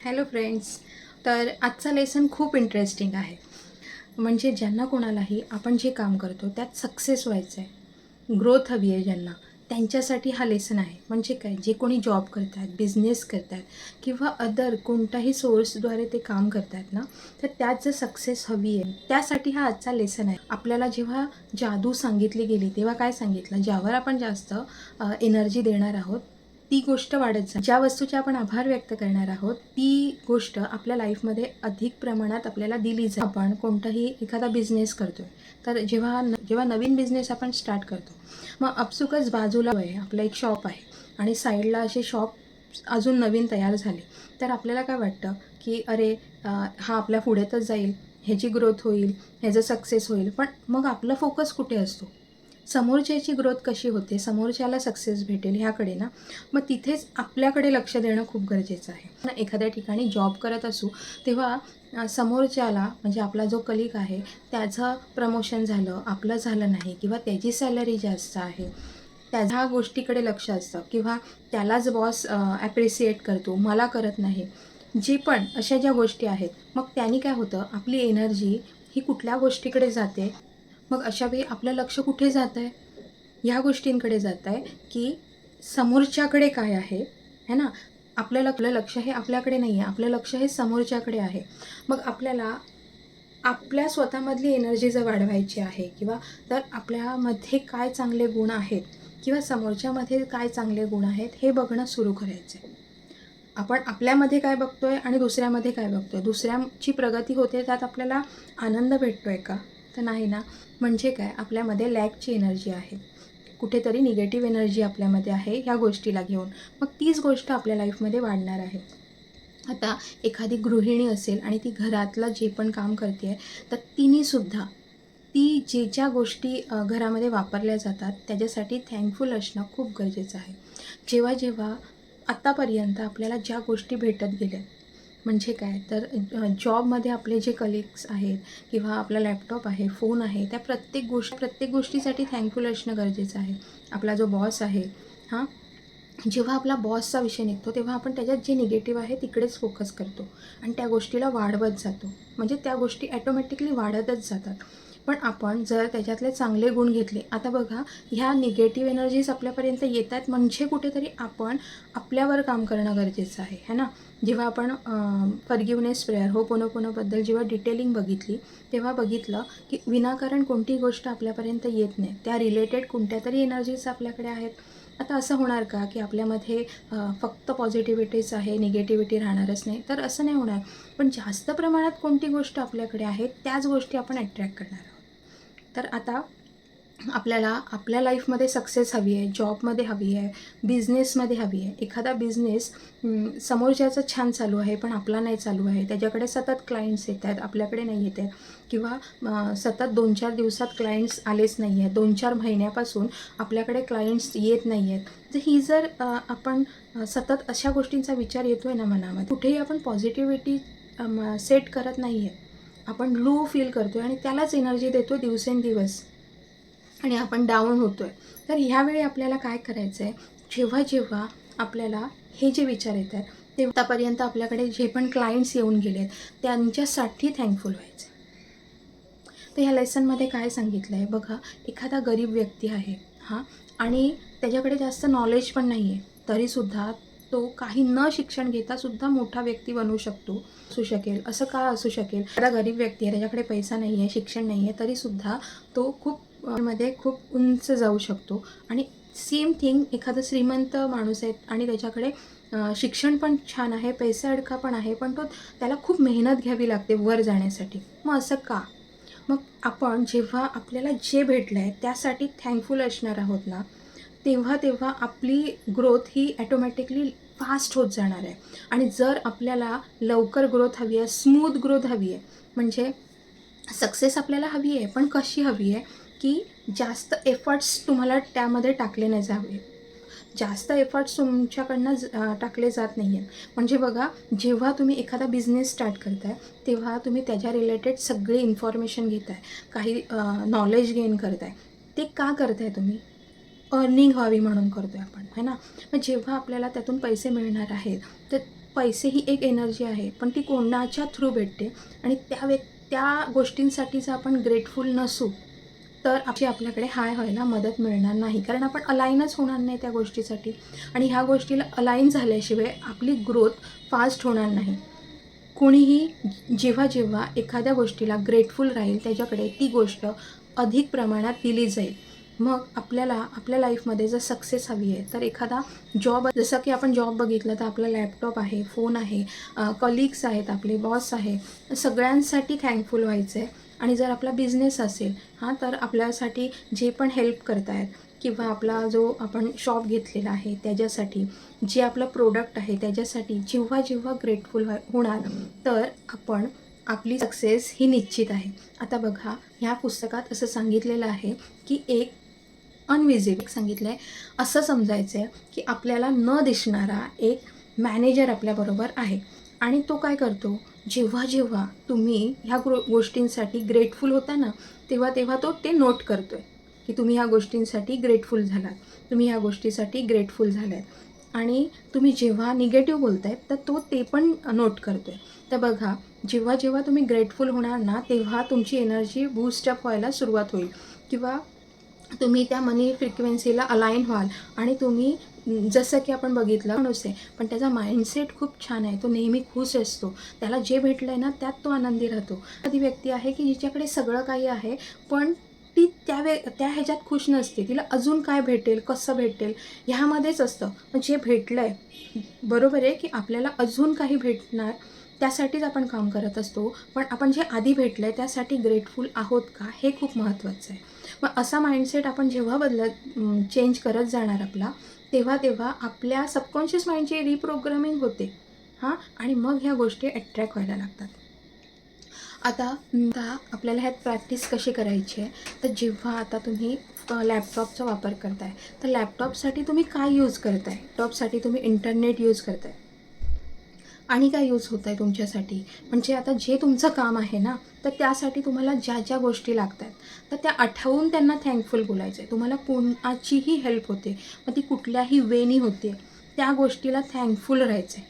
Hello friends तर आजचा lesson खूप इंटरेस्टिंग आहे. म्हणजे ज्यांना कोणालाही आपण जे काम करतो त्यात सक्सेस व्हायचं आहे ग्रोथ हवी आहे ज्यांना. त्यांच्यासाठी हा लेसन आहे. म्हणजे काय? जे कोणी जॉब करतात बिझनेस करतात किंवा अदर कोणताही सोर्सद्वारे ते काम करतात ना तर त्यात जर सक्सेस हवी आहे त्यासाठी हा आजचा लेसन आहे. आपल्याला जेव्हा जादू सांगितली गेली तेव्हा काय सांगितलं? ज्यावर आपण जास्त एनर्जी देणार आहोत ती गोष्ट वाढत जा ज्या वस्तूचे आपण आभार व्यक्त करणार आहोत ती गोष्ट आपल्या लाईफमध्ये अधिक प्रमाणात आपल्याला दिली जाईल. आपण कोणताही एखादा बिझनेस करतोय तर जेव्हा न जेव्हा नवीन बिझनेस आपण स्टार्ट करतो मग अपसुकच बाजूला आहे आपलं एक शॉप आहे आणि साईडला असे शॉप अजून नवीन तयार झाले तर आपल्याला काय वाटतं की अरे हा आपल्या पुढेतच जाईल ह्याची ग्रोथ होईल ह्याचं सक्सेस होईल पण मग आपला फोकस कुठे असतो? समोरच्याची ग्रोथ कशी होते समोरच्याला सक्सेस भेटेल ह्याकडे ना मग तिथेच आपल्याकडे लक्ष देणं खूप गरजेचं आहे. एखाद्या ठिकाणी जॉब करत असू तेव्हा समोरच्याला म्हणजे आपला जो कलिक आहे त्याचं प्रमोशन झालं आपलं झालं नाही किंवा त्याची सॅलरी जास्त आहे त्याच्या गोष्टीकडे लक्ष असतं किंवा त्यालाच बॉस ॲप्रिसिएट करतो मला करत नाही जी पण अशा ज्या गोष्टी आहेत मग त्यांनी काय होतं आपली एनर्जी ही कुठल्या गोष्टीकडे जाते मग अशा वेळी आपलं लक्ष कुठे जात आहे ह्या गोष्टींकडे जात आहे की समोरच्याकडे काय आहे है ना? आपल्याला आपलं लक्ष हे आपल्याकडे नाही आहे आपलं लक्ष हे समोरच्याकडे आहे. मग आपल्याला आपल्या स्वतःमधली एनर्जी जर वाढवायची आहे किंवा तर आपल्यामध्ये काय चांगले गुण आहेत किंवा समोरच्यामध्ये काय चांगले गुण आहेत हे बघणं सुरू करायचं आहे आपण आपल्यामध्ये काय बघतो आहे आणि दुसऱ्यामध्ये काय बघतो आहे दुसऱ्याची प्रगती होते त्यात आपल्याला आनंद भेटतो आहे का? तर नाही ना. म्हणजे काय? आपल्यामध्ये लॅकची एनर्जी आहे. कुठेतरी निगेटिव्ह एनर्जी आपल्यामध्ये आहे ह्या गोष्टीला घेऊन. मग तीच गोष्ट आपल्या लाईफमध्ये वाढणार आहे. आता एखादी गृहिणी असेल आणि ती घरातलं जे पण काम करते आहे तर तिनेसुद्धा ती जे ज्या गोष्टी घरामध्ये वापरल्या जातात त्याच्यासाठी थँकफुल असणं खूप गरजेचं आहे. जेव्हा जेव्हा आत्तापर्यंत आपल्याला ज्या गोष्टी भेटत गेल्या म्हणजे काय? तर जॉबमध्ये आपले जे कलिग्स आहेत किंवा आपला लॅपटॉप आहे फोन आहे त्या प्रत्येक गोष्ट प्रत्येक गोष्टीसाठी थँकफुल असणं गरजेचं आहे. आपला जो बॉस आहे हां? जेव्हा आपला बॉसचा विषय निघतो तेव्हा आपण त्याच्यात जे निगेटिव्ह आहे तिकडेच फोकस करतो. आणि त्या गोष्टीला वाढवत जातो. म्हणजे त्या गोष्टी ॲटोमॅटिकली वाढतच जातात. पण आपण जर त्याच्यातले चांगले गुण घेतले आता बघा ह्या निगेटिव्ह एनर्जीज आपल्यापर्यंत येत आहेत म्हणजे कुठेतरी आपण आपल्यावर काम करणं गरजेचं आहे है ना? जेव्हा आपण फर्गिवनेस प्रेयर हो पोनोपोनोबद्दल जेव्हा डिटेलिंग बघितली तेव्हा बघितलं की विनाकारण कोणती गोष्ट आपल्यापर्यंत येत नाही. त्या रिलेटेड कोणत्या तरी एनर्जीज आपल्याकडे आहेत. आता असं होणार का की आपल्यामध्ये फक्त पॉझिटिव्हिटीच आहे निगेटिव्हिटी राहणारच नाही? तर असं नाही होणार. पण जास्त प्रमाणात कोणती गोष्ट आपल्याकडे आहे त्याच गोष्टी आपण अट्रॅक्ट करणार आहोत. तर आता आपल्याला आपल्या लाईफमध्ये सक्सेस हवी आहे जॉबमध्ये हवी आहे बिझनेसमध्ये हवी आहे. एखादा बिझनेस समोरच्याचं छान चालू आहे पण आपला नाही चालू आहे. त्याच्याकडे सतत क्लायंट्स येत आहेत आपल्याकडे नाही येत आहेत. किंवा सतत दोन चार दिवसात क्लायंट्स आलेच नाही आहेत. दोन चार महिन्यापासून आपल्याकडे क्लायंट्स येत नाही आहेत. तर ही जर आपण सतत अशा गोष्टींचा विचार येतो आहे ना मनामध्ये कुठेही आपण पॉझिटिव्हिटी सेट करत नाही आहे आपण लो फील करतो आहे आणि त्यालाच एनर्जी देतो दिवसेंदिवस. आणि आपण डाऊन होतो आहे तर ह्यावेळी आपल्याला काय करायचं आहे जेव्हा जेव्हा आपल्याला हे जे विचार येत आहेत ते आतापर्यंत आपल्याकडे जे पण क्लायंट्स येऊन गेलेत त्यांच्यासाठी थँकफुल व्हायचं. तर ह्या लेसनमध्ये काय सांगितलं आहे बघा एखादा गरीब व्यक्ती आहे हां आणि त्याच्याकडे जास्त नॉलेज पण नाही आहे तरीसुद्धा तो काही न शिक्षण घेता सुद्धा मोठा व्यक्ती बनू शकतो असू शकेल. असं का असू शकेल? एखादा गरीब व्यक्ती आहे त्याच्याकडे पैसा नाही आहे शिक्षण नाही आहे तरीसुद्धा तो खूप मध्ये खूप उंच जाऊ शकतो. आणि सेम थिंग एखादा श्रीमंत माणूस आहे आणि त्याच्याकडे शिक्षण पण छान आहे पैसा अडका पण आहे पण तो त्याला खूप मेहनत घ्यावी लागते वर जाण्यासाठी. मग असं का? मग आपण जेव्हा आपल्याला जे भेटलं आहे त्यासाठी थँकफुल असणार आहोत ना तेव्हा तेव्हा आपली ग्रोथ ही ॲटोमॅटिकली फास्ट होत जाणार आहे. आणि जर आपल्याला लवकर ग्रोथ हवी आहे स्मूथ ग्रोथ हवी आहे म्हणजे सक्सेस आपल्याला हवी आहे पण कशी हवी आहे की जास्त एफर्ट्स तुम्हाला त्यामध्ये टाकले नाही जावे. जास्त एफर्ट्स तुमच्याकडनं ज- टाकले जात नाही आहेत म्हणजे बघा जेव्हा तुम्ही एखादा बिझनेस स्टार्ट करताय तेव्हा तुम्ही त्याच्या रिलेटेड सगळी इन्फॉर्मेशन घेताय. काही नॉलेज गेन करताय. ते का करताय तुम्ही? अर्निंग व्हावी म्हणून करतो आहे आपण है ना? मग जेव्हा आपल्याला त्यातून पैसे मिळणार आहेत तर पैसे ही एक एनर्जी आहे पण ती कोणाच्या थ्रू भेटते? आणि त्या व्यक् त्या गोष्टींसाठी जर आपण ग्रेटफुल नसू. तर आपली आपल्याकडे हाय व्हायला मदत मिळणार नाही. कारण आपण अलाईनच होणार नाही त्या गोष्टीसाठी. आणि ह्या गोष्टीला अलाईन झाल्याशिवाय आपली ग्रोथ फास्ट होणार नाही. कोणीही जेव्हा जेव्हा एखाद्या गोष्टीला ग्रेटफुल राहील त्याच्याकडे ती गोष्ट अधिक प्रमाणात दिली जाईल. मग आपल्याला आपल्या लाईफमध्ये जर सक्सेस हवी आहे तर एखादा जॉब जसं की आपण जॉब बघितलं तर आपला लॅपटॉप आहे फोन आहे कलिग्स आहेत आपले बॉस आहे सगळ्यांसाठी थँकफुल व्हायचं आहे आणि जर आपला बिझनेस असेल हां तर आपल्यासाठी जे पण हेल्प करतायत किंवा आपला जो आपण शॉप घेतलेला आहे त्याच्यासाठी जे आपलं प्रोडक्ट आहे त्याच्यासाठी जेव्हा जेव्हा ग्रेटफुल हो-, होणार तर आपण आपली सक्सेस ही निश्चित आहे. आता बघा ह्या पुस्तकात असं सांगितलेलं आहे की एक अनविजिबल सांगितलं आहे असं समजायचं आहे की आपल्याला न दिसणारा एक मॅनेजर आपल्याबरोबर आहे. आणि तो काय करतो? जेव्हा जेव्हा तुम्ही ह्या गो गोष्टींसाठी ग्रेटफुल होता ना तेव्हा तेव्हा तो ते नोट करतो आहे की तुम्ही ह्या गोष्टींसाठी ग्रेटफुल झालात. तुम्ही ह्या गोष्टीसाठी ग्रेटफुल झालात. आणि तुम्ही जेव्हा निगेटिव्ह बोलतायत तर तो ते पण नोट करतो आहे तर बघा जेव्हा जेव्हा तुम्ही ग्रेटफुल होणार ना तेव्हा तुमची एनर्जी बूस्टअप व्हायला सुरुवात होईल. किंवा तुम्ही त्या मनी फ्रिक्वेन्सीला अलाईन व्हाल आणि तुम्ही जसं की आपण बघितलं माणूस आहे पण त्याचा माइंडसेट खूप छान आहे. तो नेहमी खुश असतो. त्याला जे भेटलं आहे ना त्यात तो आनंदी राहतो. ती व्यक्ती आहे की जिच्याकडे सगळं काही आहे पण ती त्या वे त्या ह्याच्यात खुश नसते. तिला अजून काय भेटेल कसं भेटेल ह्यामध्येच असतं. पण जे भेटलं आहे बरोबर आहे की आपल्याला अजून काही भेटणार त्यासाठीच आपण काम करत असतो. पण आपण जे आधी भेटलं आहे त्यासाठी ग्रेटफुल आहोत का हे खूप महत्त्वाचं आहे. मग असा माइंडसेट आपण जेव्हा बदलत चेंज करत जाणार आपला तेव्हा तेव्हा आपल्या सबकॉन्शियस माइंडची रिप्रोग्रामिंग होते. हां? आणि मग ह्या गोष्टी अट्रॅक्ट व्हायला लागतात. आता आता आपल्याला ह्यात प्रॅक्टिस कशी करायची आहे? तर जेव्हा आता तुम्ही लॅपटॉपचा वापर करताय तर लॅपटॉपसाठी तुम्ही काय यूज करताय? लॅपटॉपसाठी तुम्ही इंटरनेट यूज करताय. आणि काय यूज होत आहे तुमच्यासाठी? म्हणजे आता जे तुमचं काम आहे ना तर त्यासाठी तुम्हाला ज्या ज्या गोष्टी लागतात तर त्या आठवून त्यांना थँकफुल बोलायचं आहे तुम्हाला कोणाचीही हेल्प होते मग ती कुठल्याही वेनी होते त्या गोष्टीला थँकफुल राहायचं आहे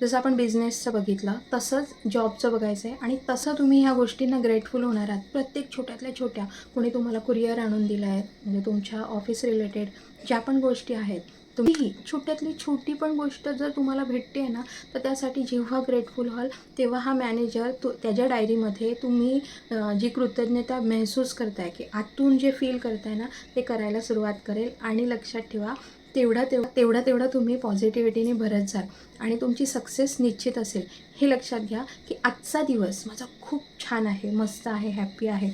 जसं आपण बिझनेसचं बघितलं तसंच जॉबचं बघायचं आहे आणि तसं तुम्ही ह्या गोष्टींना ग्रेटफुल होणार आहात. प्रत्येक छोट्यातल्या छोट्या कोणी तुम्हाला कुरिअर आणून दिला आहे म्हणजे तुमच्या ऑफिस रिलेटेड ज्या पण गोष्टी आहेत तुम्ही छोट्यातली छोटी पण गोष्ट जर तुम्हाला भेटते आहे ना तर त्यासाठी जेव्हा ग्रेटफुल व्हाल तेव्हा हा मॅनेजर तो त्याच्या डायरीमध्ये तुम्ही जी कृतज्ञता महसूस करताय की आतून जे फील करताय ना ते करायला सुरुवात करेल आणि लक्षात ठेवा तेवढा तेवढा तेवढा तेवढा तुम्ही पॉझिटिव्हिटीने भरत जाल आणि तुमची सक्सेस निश्चित असेल. हे लक्षात घ्या की आजचा दिवस माझा खूप छान आहे मस्त आहे हॅप्पी आहे.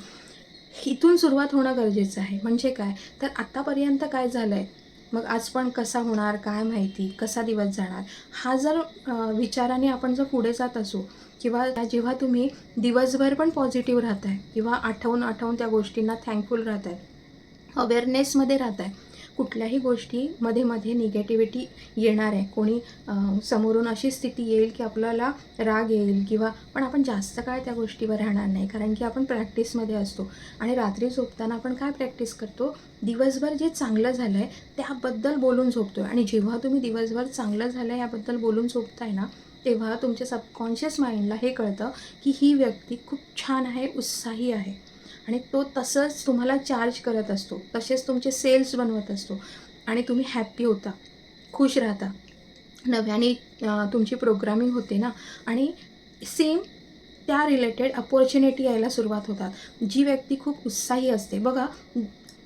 इथून सुरुवात होणं गरजेचं आहे. म्हणजे काय? तर आत्तापर्यंत काय झालं आहे मग आज पण कसा होणार काय माहिती कसा दिवस जाणार? हा जर विचाराने आपण जर पुढे जात असू किंवा जेव्हा तुम्ही दिवसभर पण पॉझिटिव्ह राहत आहे किंवा आठवून आठवून त्या गोष्टींना थँकफुल राहत आहे अवेअरनेसमध्ये राहत आहे कुठल्याही गोष्टी मध्ये मध्ये निगेटिव्हिटी येणार आहे. कोणी समोरून अशी स्थिती येईल की आपल्याला राग येईल किंवा पण आपण जास्त काळ त्या गोष्टीवर राहणार नाही. कारण की आपण प्रॅक्टिसमध्ये असतो. आणि रात्री झोपताना आपण काय प्रॅक्टिस करतो? दिवसभर जे चांगलं झालं आहे त्याबद्दल बोलून झोपतो आणि जेव्हा तुम्ही दिवसभर चांगलं झालं आहे याबद्दल बोलून झोपताय ना तेव्हा तुमच्या सबकॉन्शियस माइंडला हे कळतं की ही व्यक्ती खूप छान आहे उत्साही आहे. आणि तो तसंच तुम्हाला चार्ज करत असतो. तसेच तुमचे सेल्स बनवत असतो. आणि तुम्ही हॅप्पी होता. खुश राहता. नव्याने तुमची प्रोग्रामिंग होते ना. आणि सेम त्या रिलेटेड अपॉर्च्युनिटी यायला सुरुवात होतात. जी व्यक्ती खूप उत्साही असते. बघा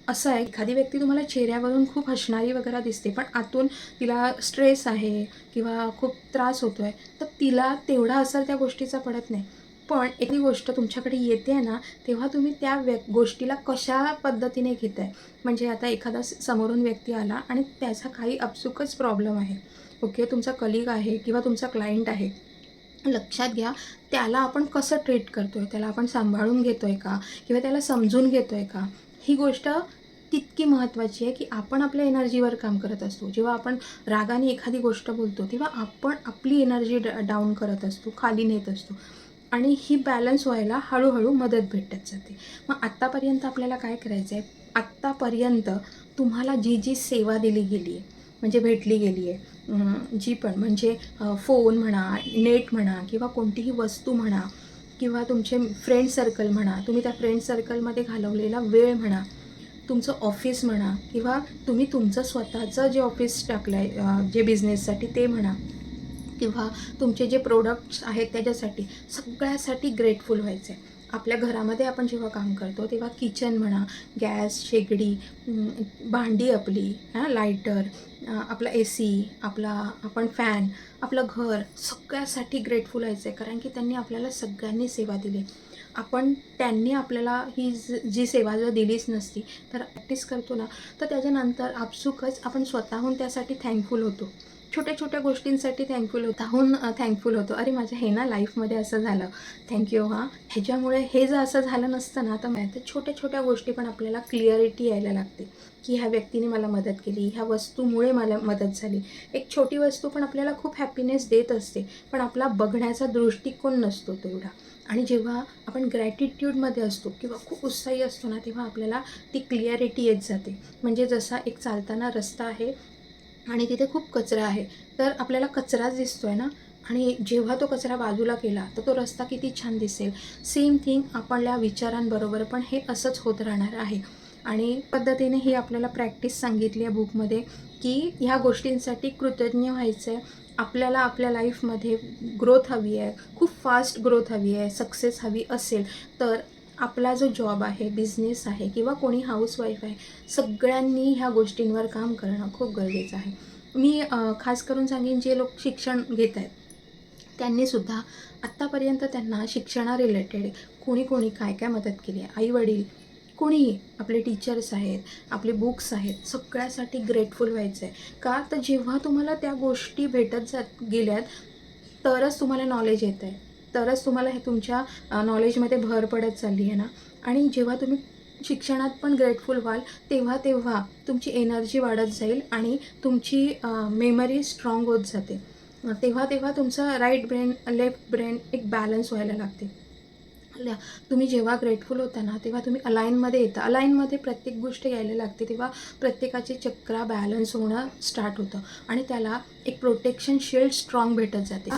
असं आहे एखादी व्यक्ती तुम्हाला चेहऱ्यावरून खूप हसणारी वगैरे दिसते पण आतून तिला स्ट्रेस आहे किंवा खूप त्रास होतो आहे तर तिला तेवढा असर त्या गोष्टीचा पडत नाही. पण एखादी गोष्ट तुमच्याकडे येते आहे ना तेव्हा तुम्ही त्या व्य गोष्टीला कशा पद्धतीने घेत आहे म्हणजे आता एखादा समोरून व्यक्ती आला आणि त्याचा काही अपसुकच प्रॉब्लेम आहे. ओके तुमचा कलिग आहे किंवा तुमचा क्लायंट आहे. लक्षात घ्या त्याला आपण कसं ट्रीट करतो आहे त्याला आपण सांभाळून घेतो आहे का? किंवा त्याला समजून घेतो आहे का? ही गोष्ट तितकी महत्त्वाची आहे की आपण आपल्या एनर्जीवर काम करत असतो. जेव्हा आपण रागाने एखादी गोष्ट बोलतो तेव्हा आपण आपली एनर्जी डाऊन करत असतो खाली नेत असतो. आणि ही बॅलन्स व्हायला हळूहळू मदत भेटत जाते. मग आत्तापर्यंत आपल्याला काय करायचं आहे आत्तापर्यंत तुम्हाला जी जी सेवा दिली गेली आहे म्हणजे भेटली गेली आहे जी पण म्हणजे फोन म्हणा नेट म्हणा किंवा कोणतीही वस्तू म्हणा किंवा तुमचे फ्रेंड सर्कल म्हणा तुम्ही त्या फ्रेंड सर्कलमध्ये घालवलेला वेळ म्हणा तुमचं ऑफिस म्हणा किंवा तुम्ही तुमचं स्वतःचं जे ऑफिस टाकलं आहे जे बिझनेससाठी ते म्हणा किंवा तुमचे जे प्रोडक्ट्स आहेत त्याच्यासाठी सगळ्यासाठी ग्रेटफुल व्हायचं आहे. आपल्या घरामध्ये आपण जेव्हा काम करतो तेव्हा किचन म्हणा गॅस शेगडी भांडी आपली हां लायटर आपला ए सी आपला आपण फॅन आपलं घर सगळ्यासाठी ग्रेटफुल व्हायचं आहे. कारण की त्यांनी आपल्याला सगळ्यांनी सेवा दिली आपण त्यांनी आपल्याला ही जी सेवा जर दिलीच नसती तर प्रॅक्टिस करतो ना तर त्याच्यानंतर आपसुकच आपण स्वतःहून त्यासाठी थँकफुल होतो. छोट्या छोट्या गोष्टींसाठी थँकफुल होताहून थँकफुल होतो. अरे माझ्या हे ना लाईफमध्ये असं झालं. थँक्यू हां. ह्याच्यामुळे हे जर असं झालं नसतं ना तर माहिती छोट्या छोट्या गोष्टी पण आपल्याला क्लिअरिटी यायला लागते. की ह्या व्यक्तीने मला मदत केली ह्या वस्तूमुळे मला मदत झाली. एक छोटी वस्तू पण आपल्याला खूप हॅपीनेस देत असते पण आपला बघण्याचा दृष्टिकोन नसतो तेवढा आणि जेव्हा आपण ग्रॅटिट्यूडमध्ये असतो किंवा खूप उत्साही असतो ना तेव्हा आपल्याला ती क्लिअरिटी येत जाते. म्हणजे जसा एक चालताना रस्ता आहे आणि तिथे खूप कचरा आहे. तर आपल्याला कचराच दिसतो आहे ना? आणि जेव्हा तो कचरा बाजूला केला तर तो रस्ता किती छान दिसेल. सेम थिंग आपल्या विचारांबरोबर पण हे असंच होत राहणार आहे. आणि पद्धतीने ही आपल्याला प्रॅक्टिस सांगितली आहे बुकमध्ये की ह्या गोष्टींसाठी कृतज्ञ व्हायचं आहे आपल्याला आपल्या लाईफमध्ये ग्रोथ हवी आहे. खूप फास्ट ग्रोथ हवी आहे. सक्सेस हवी असेल. तर आपला जो जॉब आहे बिझनेस आहे किंवा कोणी हाऊसवाईफ आहे सगळ्यांनी ह्या गोष्टींवर काम करणं खूप गरजेचं आहे. मी खास करून सांगेन जे लोक शिक्षण घेत आहेत त्यांनीसुद्धा आत्तापर्यंत त्यांना शिक्षणा रिलेटेड कोणी कोणी काय काय मदत केली आहे? आईवडील कोणीही आपले टीचर्स आहेत आपले बुक्स आहेत सगळ्यासाठी ग्रेटफुल व्हायचं आहे का? तर जेव्हा तुम्हाला त्या गोष्टी भेटत जात गेल्यात तरच तुम्हाला नॉलेज येतं आहे तरच तुम्हाला हे तुमच्या नॉलेजमध्ये भर पडत चालली आहे ना. आणि जेव्हा तुम्ही शिक्षणात पण ग्रेटफुल व्हाल तेव्हा तेव्हा तुमची एनर्जी वाढत जाईल आणि तुमची मेमरी स्ट्रॉंग होत जाते. तेव्हा तेव्हा तुमचं राईट ब्रेन लेफ्ट ब्रेन एक बॅलन्स व्हायला लागते. ल- तुम्ही जेव्हा ग्रेटफुल होता ना तेव्हा तुम्ही अलाईनमध्ये येता. अलाईनमध्ये प्रत्येक गोष्ट यायला लागते तेव्हा प्रत्येकाची चक्रा बॅलन्स होणं स्टार्ट होतं. आणि त्याला एक प्रोटेक्शन शिल्ड स्ट्रॉंग भेटत जाते.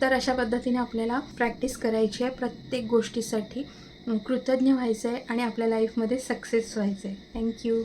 तर अशा पद्धतीने आपल्याला प्रॅक्टिस करायची आहे. प्रत्येक गोष्टीसाठी कृतज्ञ व्हायचं आहे आणि आपल्या लाईफमध्ये सक्सेस व्हायचं आहे थँक्यू